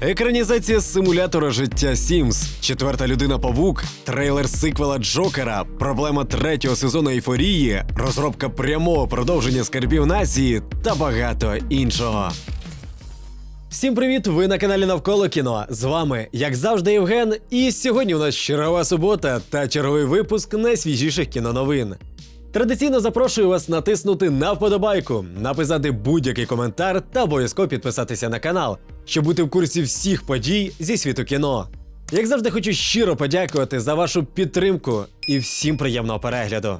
Екранізація симулятора життя Сімс, четверта людина павук, трейлер сиквела Джокера, проблема третього сезону ейфорії, розробка прямого продовження скарбів нації та багато іншого. Всім привіт! Ви на каналі Навколо кіно. З вами, як завжди, Євген. І сьогодні у нас чергова субота та черговий випуск найсвіжіших кіноновин. Традиційно запрошую вас натиснути на вподобайку, написати будь-який коментар та обов'язково підписатися на канал, щоб бути в курсі всіх подій зі світу кіно. Як завжди, хочу щиро подякувати за вашу підтримку і всім приємного перегляду.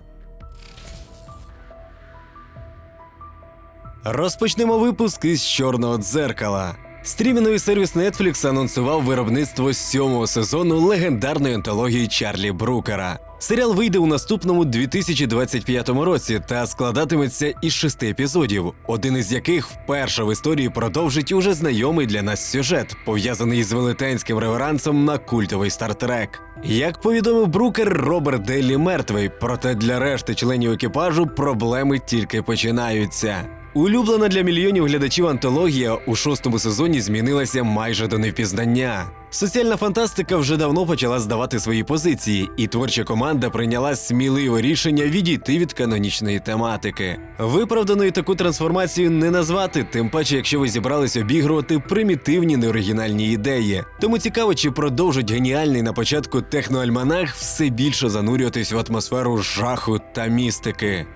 Розпочнемо випуск із чорного дзеркала. Стрімінговий сервіс Netflix анонсував виробництво сьомого сезону легендарної антології Чарлі Брукера. Серіал вийде у наступному 2025 році та складатиметься із шести епізодів, один із яких вперше в історії продовжить уже знайомий для нас сюжет, пов'язаний з велетенським реверансом на культовий стартрек. Як повідомив Брукер, Роберт Деллі мертвий, проте для решти членів екіпажу проблеми тільки починаються. Улюблена для мільйонів глядачів антологія у шостому сезоні змінилася майже до невпізнання. Соціальна фантастика вже давно почала здавати свої позиції, і творча команда прийняла сміливе рішення відійти від канонічної тематики. Виправданою таку трансформацію не назвати, тим паче, якщо ви зібрались обігрувати примітивні неоригінальні ідеї. Тому цікаво, чи продовжить геніальний на початку техноальманах все більше занурюватись в атмосферу жаху та містики.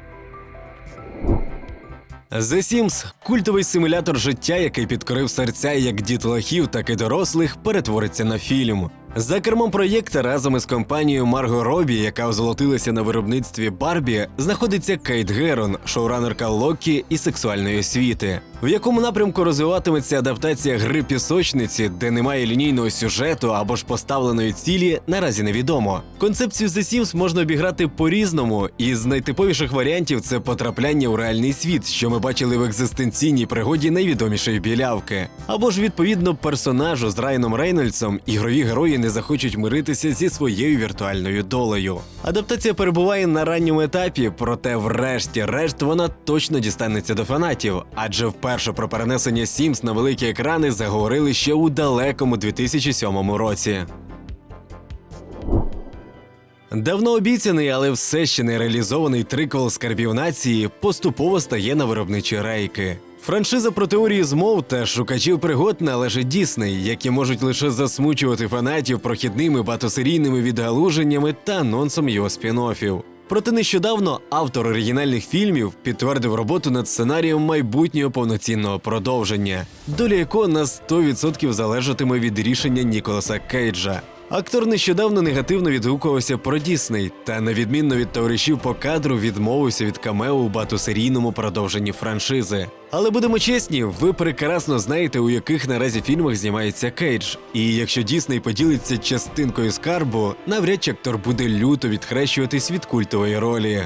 The Sims – культовий симулятор життя, який підкорив серця як дітлахів, так і дорослих, перетвориться на фільм. За кермом проєкта разом із компанією Марго Робі, яка озолотилася на виробництві Барбі, знаходиться Кейт Герон, шоуранерка Локі і сексуальної освіти. В якому напрямку розвиватиметься адаптація гри пісочниці, де немає лінійного сюжету або ж поставленої цілі, наразі невідомо. Концепцію The Sims можна обіграти по-різному, і з найтиповіших варіантів це потрапляння у реальний світ, що ми бачили в екзистенційній пригоді найвідомішої білявки. Або ж відповідно персонажу з Райаном Рейнольдсом ігрові герої не захочуть миритися зі своєю віртуальною долею. Адаптація перебуває на ранньому етапі, проте, врешті-решт, вона точно дістанеться до фанатів, адже вперше про перенесення Sims на великі екрани заговорили ще у далекому 2007 році. Давно обіцяний, але все ще не реалізований триквел скарбів нації поступово стає на виробничі рейки. Франшиза про теорії змов та шукачів пригод належить Дісней, які можуть лише засмучувати фанатів прохідними багатосерійними відгалуженнями та анонсом його спін-оффів. Проте нещодавно автор оригінальних фільмів підтвердив роботу над сценарієм майбутнього повноцінного продовження, доля якого на 100% залежатиме від рішення Ніколаса Кейджа. Актор нещодавно негативно відгукувався про Дісней, та на відмінно від товаришів по кадру відмовився від камео у багатосерійному продовженні франшизи. Але будемо чесні, ви прекрасно знаєте, у яких наразі фільмах знімається Кейдж. І якщо Дісней поділиться частинкою скарбу, навряд чи актор буде люто відхрещуватись від культової ролі.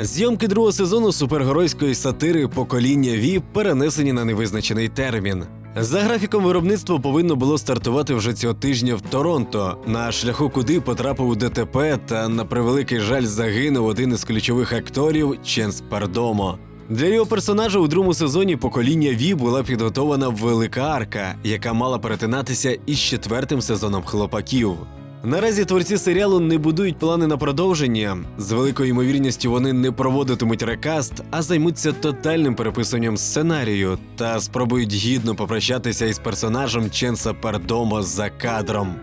Зйомки другого сезону супергеройської сатири Покоління Ві перенесені на невизначений термін. За графіком виробництво повинно було стартувати вже цього тижня в Торонто, на шляху куди потрапив у ДТП та на превеликий жаль загинув один із ключових акторів Ченс Пардомо. Для його персонажа у другому сезоні покоління Ві була підготована велика арка, яка мала перетинатися із четвертим сезоном хлопаків. Наразі творці серіалу не будують плани на продовження. З великою ймовірністю вони не проводитимуть рекаст, а займуться тотальним переписанням сценарію та спробують гідно попрощатися із персонажем Ченса Пардомо за кадром.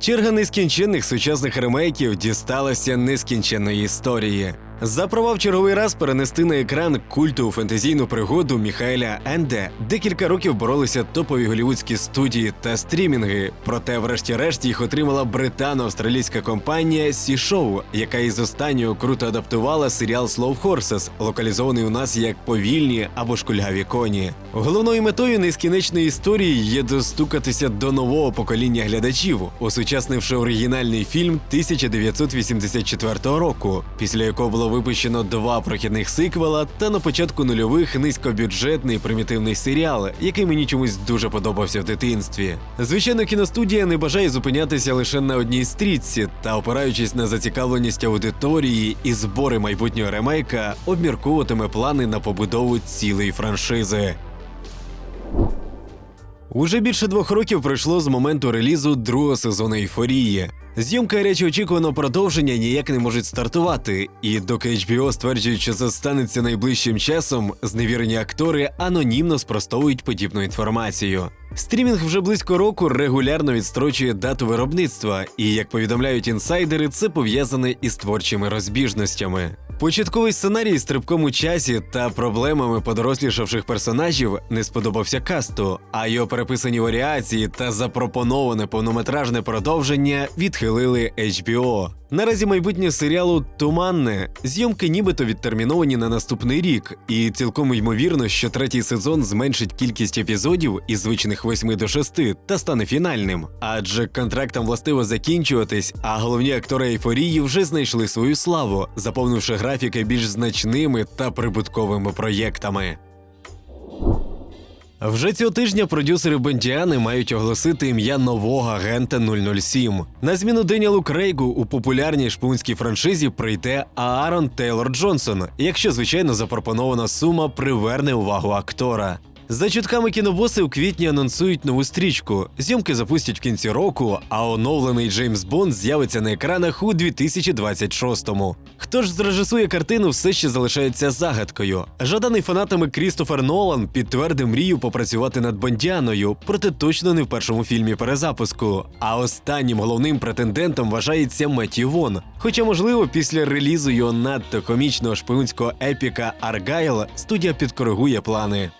Черга нескінченних сучасних ремейків дісталася нескінченної історії. За права в черговий раз перенести на екран культову фентезійну пригоду Міхаеля Енде декілька років боролися топові голівудські студії та стрімінги. Проте, врешті-решт, їх отримала британо-австралійська компанія Сі-Шоу, яка із останнього круто адаптувала серіал Slow Horses, локалізований у нас як повільні або шкульгаві коні. Головною метою нескінченної історії є достукатися до нового покоління глядачів, осучаснивши оригінальний фільм 1984 року, після якого було було випущено два прохідних сиквела, та на початку нульових низькобюджетний примітивний серіал, який мені чомусь дуже подобався в дитинстві. Звичайно, кіностудія не бажає зупинятися лише на одній стрічці, та опираючись на зацікавленість аудиторії і збори майбутнього ремейка, обмірковуватиме плани на побудову цілої франшизи. Уже більше двох років пройшло з моменту релізу другого сезону ейфорії. Зйомка речі очікуваного продовження ніяк не можуть стартувати, і доки HBO стверджують, що це станеться найближчим часом, зневірені актори анонімно спростовують подібну інформацію. Стрімінг вже близько року регулярно відстрочує дату виробництва, і як повідомляють інсайдери, це пов'язане із творчими розбіжностями. Початковий сценарій з стрибком у часі та проблемами подорослішавших персонажів не сподобався касту, а його переписані варіації та запропоноване повнометражне продовження відхилили HBO. Наразі майбутнє серіалу Туманне зйомки нібито відтерміновані на наступний рік, і цілком ймовірно, що третій сезон зменшить кількість епізодів із звичних 8 до 6 та стане фінальним. Адже контрактам властиво закінчуватись, а головні актори ейфорії вже знайшли свою славу, заповнивши графіки більш значними та прибутковими проєктами. Вже цього тижня продюсери Бендіани мають оголосити ім'я нового агента 007. На зміну Деніелу Крейгу у популярній шпунській франшизі прийде Аарон Тейлор Джонсон, якщо звичайно запропонована сума приверне увагу актора. За чутками кінобоси у квітні анонсують нову стрічку. Зйомки запустять в кінці року, а оновлений Джеймс Бонд з'явиться на екранах у 2026-му. Хто ж зрежисує картину, все ще залишається загадкою. Жаданий фанатами Крістофер Нолан підтвердив мрію попрацювати над Бондіаною, проте точно не в першому фільмі перезапуску. А останнім головним претендентом вважається Меттью Вон. Хоча, можливо, після релізу його надто комічного шпигунського епіка Аргайл студія підкоригує плани.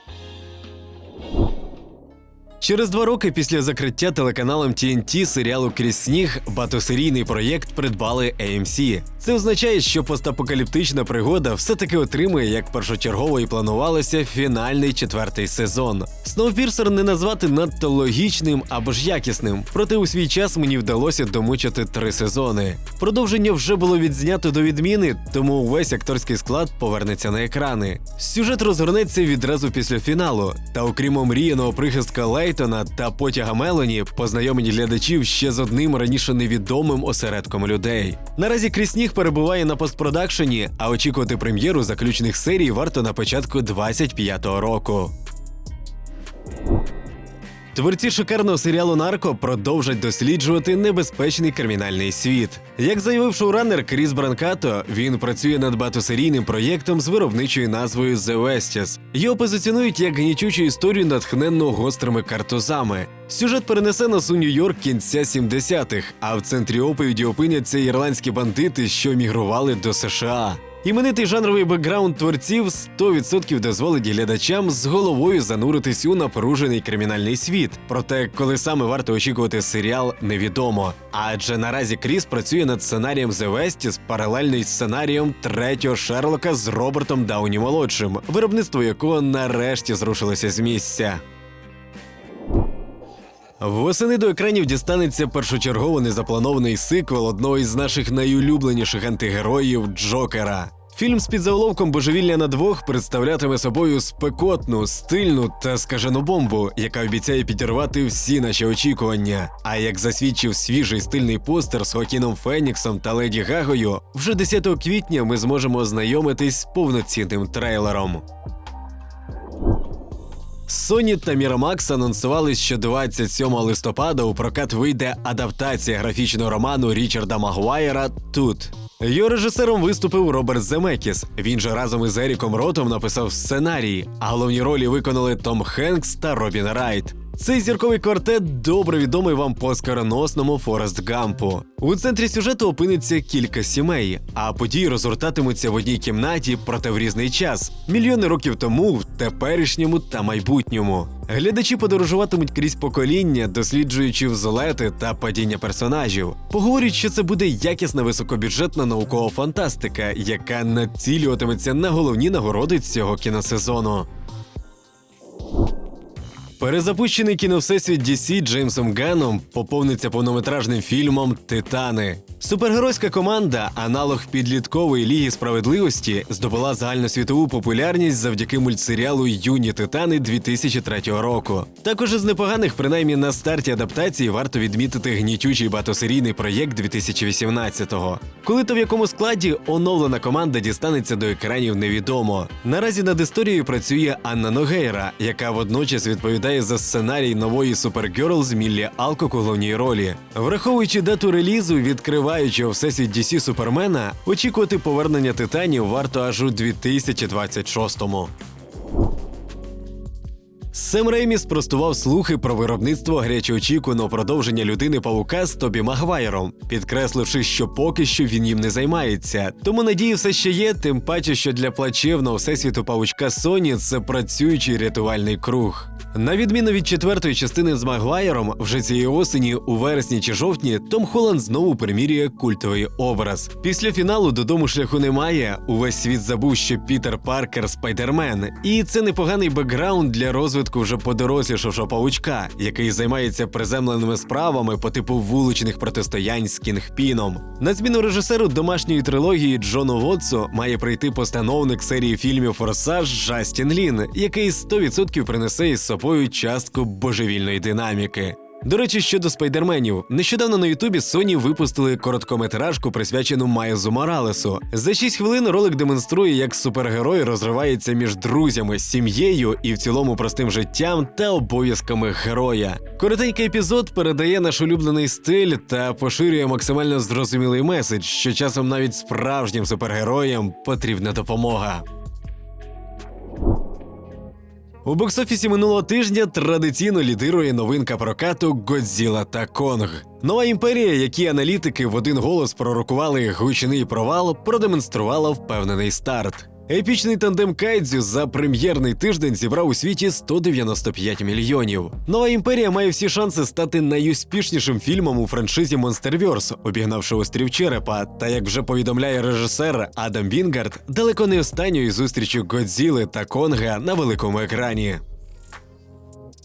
Через два роки після закриття телеканалом TNT серіалу Крізь сніг багатосерійний проєкт придбали AMC. Це означає, що постапокаліптична пригода все-таки отримує, як першочергово і планувалося, фінальний четвертий сезон. Сноупірсер не назвати надто логічним або ж якісним, проте у свій час мені вдалося домучити три сезони. Продовження вже було відзнято до відміни, тому весь акторський склад повернеться на екрани. Сюжет розгорнеться відразу після фіналу, та окрім омріяного прихистка Лейтона та потяга Мелоні, познайомить глядачів ще з одним раніше невідомим осередком людей. Наразі крізь сніг перебуває на постпродакшені, а очікувати прем'єру заключних серій варто на початку 25-го року. Творці шикарного серіалу Нарко продовжать досліджувати небезпечний кримінальний світ. Як заявив шоураннер Кріс Бранкато, він працює над багатосерійним проєктом з виробничою назвою The Westies. Його позиціонують як гнічучу історію, натхненну гострими картузами. Сюжет перенесе нас у Нью-Йорк кінця 70-х, а в центрі оповіді опиняться ірландські бандити, що мігрували до США. Іменитий жанровий бекграунд творців 100% дозволить глядачам з головою зануритись у напружений кримінальний світ. Проте, коли саме варто очікувати серіал, невідомо. Адже наразі Кріс працює над сценарієм The паралельно із сценарієм третього Шерлока з Робертом Дауні молодшим, виробництво якого нарешті зрушилося з місця. Восени до екранів дістанеться першочергово незапланований сиквел одного із наших найулюбленіших антигероїв Джокера. Фільм з підзаголовком Божевілля на двох представлятиме собою спекотну, стильну та скажену бомбу, яка обіцяє підірвати всі наші очікування. А як засвідчив свіжий стильний постер з Хокіном Феніксом та Леді Гагою, вже 10 квітня ми зможемо ознайомитись з повноцінним трейлером. Sony та Miramax анонсували, що 27 листопада у прокат вийде адаптація графічного роману Річарда Магуайера Тут. Його режисером виступив Роберт Земекіс. Він же разом із Еріком Ротом написав сценарій, а головні ролі виконали Том Хенкс та Робін Райт. Цей зірковий квартет добре відомий вам по скароносному Форест Гампу. У центрі сюжету опиниться кілька сімей, а події розгортатимуться в одній кімнаті, проте в різний час мільйони років тому, в теперішньому та майбутньому. Глядачі подорожуватимуть крізь покоління, досліджуючи взлети та падіння персонажів. Поговорять, що це буде якісна високобюджетна наукова фантастика, яка націлюватиметься на головні нагороди цього кіносезону. Перезапущений кіновсесвіт DC Джеймсом Ганном поповниться повнометражним фільмом Титани. Супергеройська команда, аналог підліткової ліги справедливості, здобула загальносвітову популярність завдяки мультсеріалу Юні Титани 2003 року. Також із непоганих, принаймні на старті адаптації, варто відмітити гнітючий багатосерійний проєкт 2018-го. Коли та в якому складі оновлена команда дістанеться до екранів, невідомо. Наразі над історією працює Анна Ногейра, яка водночас відповідає за сценарій нової Супергерл з Міллі Алкок у головній ролі. Враховуючи дату релізу, відкриваючи всесвіт DC Супермена, очікувати повернення титанів варто аж у 2026-му. Сем Реймі спростував слухи про виробництво гарячоочікуваного продовження людини павука з Тобі Магвайром, підкресливши, що поки що він їм не займається. Тому надії все ще є, тим паче, що для плачевного всесвіту павучка Соні це працюючий рятувальний круг. На відміну від четвертої частини з Магвайером, вже цієї осені, у вересні чи жовтні, Том Холланд знову примірює культовий образ. Після фіналу додому шляху немає. Увесь світ забув, що Пітер Паркер спайдермен, і це непоганий бекграунд для розвитку вже подорослішого павучка, який займається приземленими справами по типу вуличних протистоянь з Кінгпіном. На зміну режисеру домашньої трилогії Джону Вотсу має прийти постановник серії фільмів Форсаж Джастін Лін, який 100% принесе із собою частку божевільної динаміки. До речі, щодо спайдерменів, нещодавно на Ютубі Sony випустили короткометражку, присвячену Майлзу Моралесу. За 6 хвилин ролик демонструє, як супергерой розривається між друзями, сім'єю і в цілому простим життям та обов'язками героя. Коротенький епізод передає наш улюблений стиль та поширює максимально зрозумілий меседж, що часом навіть справжнім супергероям потрібна допомога. У боксофісі минулого тижня традиційно лідирує новинка прокату Годзіла та Конг. Нова імперія, які аналітики в один голос пророкували гучний провал, продемонструвала впевнений старт. Епічний тандем Кайдзю за прем'єрний тиждень зібрав у світі 195 мільйонів. Нова імперія має всі шанси стати найуспішнішим фільмом у франшизі Monsterverse, обігнавши острів Черепа. Та як вже повідомляє режисер Адам Вінгард, далеко не останньою зустрічю Годзіли та Конга на великому екрані.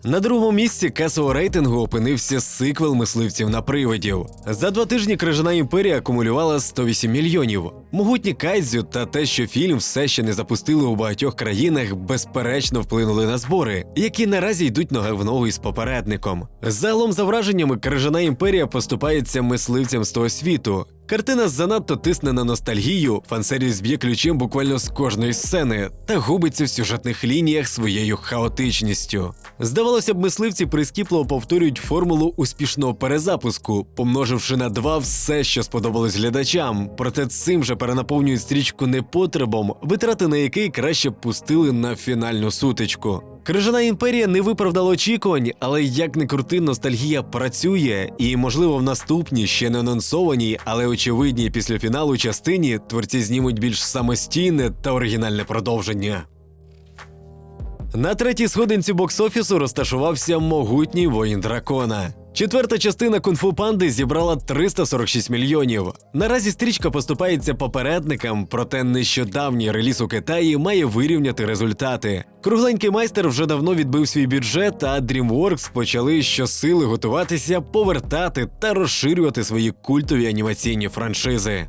На другому місці касового рейтингу опинився сиквел мисливців на привидів. За два тижні крижана імперія акумулювала 108 мільйонів. Могутні кайдзю та те, що фільм все ще не запустили у багатьох країнах, безперечно вплинули на збори, які наразі йдуть нога в ногу із попередником. Загалом, за враженнями, крижана імперія поступається мисливцям з того світу. Картина занадто тисне на ностальгію, фансервіс б'є ключем буквально з кожної сцени та губиться в сюжетних лініях своєю хаотичністю. Здавалося б, мисливці прискіпливо повторюють формулу успішного перезапуску, помноживши на два все, що сподобалось глядачам. Проте цим же перенаповнюють стрічку непотребом, витрати на який краще б пустили на фінальну сутичку. Крижана імперія не виправдала очікувань, але як не крути, ностальгія працює, і, можливо, в наступній ще не анонсованій, але очевидній після фіналу частині творці знімуть більш самостійне та оригінальне продовження. На третій сходинці бокс-офісу розташувався могутній воїн дракона. Четверта частина кунг-фу панди зібрала 346 мільйонів. Наразі стрічка поступається попередникам, проте нещодавній реліз у Китаї має вирівняти результати. Кругленький майстер вже давно відбив свій бюджет, а DreamWorks почали щосили готуватися, повертати та розширювати свої культові анімаційні франшизи.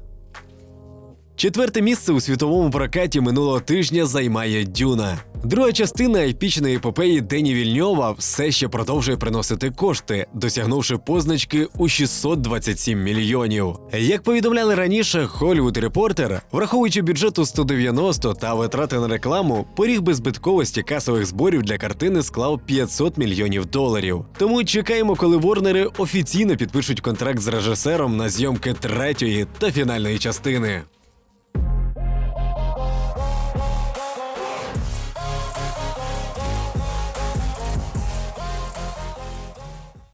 Четверте місце у світовому прокаті минулого тижня займає Дюна. Друга частина епічної епопеї Дені Вільньова все ще продовжує приносити кошти, досягнувши позначки у 627 мільйонів. Як повідомляли раніше, Hollywood Reporter, враховуючи бюджет у 190 та витрати на рекламу, поріг беззбитковості касових зборів для картини склав 500 мільйонів доларів. Тому чекаємо, коли Ворнери офіційно підпишуть контракт з режисером на зйомки третьої та фінальної частини.